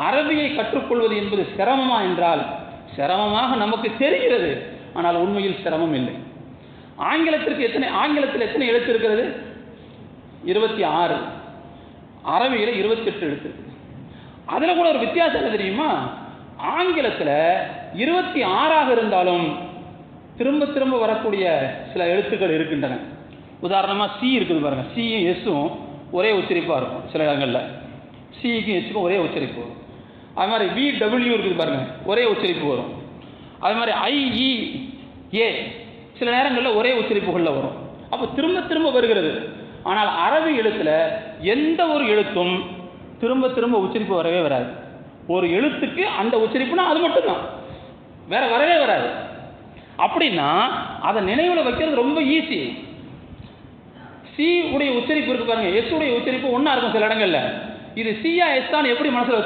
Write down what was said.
அரபியை கற்றுக்கொள்வது என்பது சிரமமா என்றால் சிரமமாக நமக்கு தெரிகிறது ஆனால் உண்மையில் சிரமம் இல்லை. ஆங்கிலத்திற்கு எத்தனை ஆங்கிலத்தில் எத்தனை எழுத்து இருக்கிறது? இருபத்தி ஆறு. அரபியில் இருபத்தெட்டு எழுத்து. அதில் கூட ஒரு வித்தியாசம் என்ன தெரியுமா? ஆங்கிலத்தில் இருபத்தி ஆறாக இருந்தாலும் திரும்ப திரும்ப வரக்கூடிய சில எழுத்துக்கள் இருக்கின்றன. உதாரணமாக சி இருக்குது பாருங்கள் சியும் எஸ்ஸும் ஒரே உச்சரிப்பாக இருக்கும் சில இடங்களில். சிஇக்கும் ஹெச்சுக்கும் ஒரே உச்சரிப்பு. வரும் அது மாதிரி வி டபிள்யூ இருக்குது பாருங்கள் ஒரே உச்சரிப்பு வரும். அது மாதிரி ஐஇ ஏ சில நேரங்களில் ஒரே உச்சரிப்புகளில் வரும். அப்போ திரும்ப திரும்ப வருகிறது. ஆனால் அரபு எழுத்தில் எந்த ஒரு எழுத்தும் திரும்ப திரும்ப உச்சரிப்பு வரவே வராது. ஒரு எழுத்துக்கு அந்த உச்சரிப்புனா அது மட்டும்தான். வேற வரவே வராது. அப்படின்னா அதை நினைவில் வைக்கிறது ரொம்ப ஈஸி சி உடைய உச்சரிப்பு இருக்கு பாருங்க எஸ் உடைய உச்சரிப்பு ஒன்றா இருக்கும் சில இடங்களில். இது சியா எஸ் தான் எப்படி மனசில்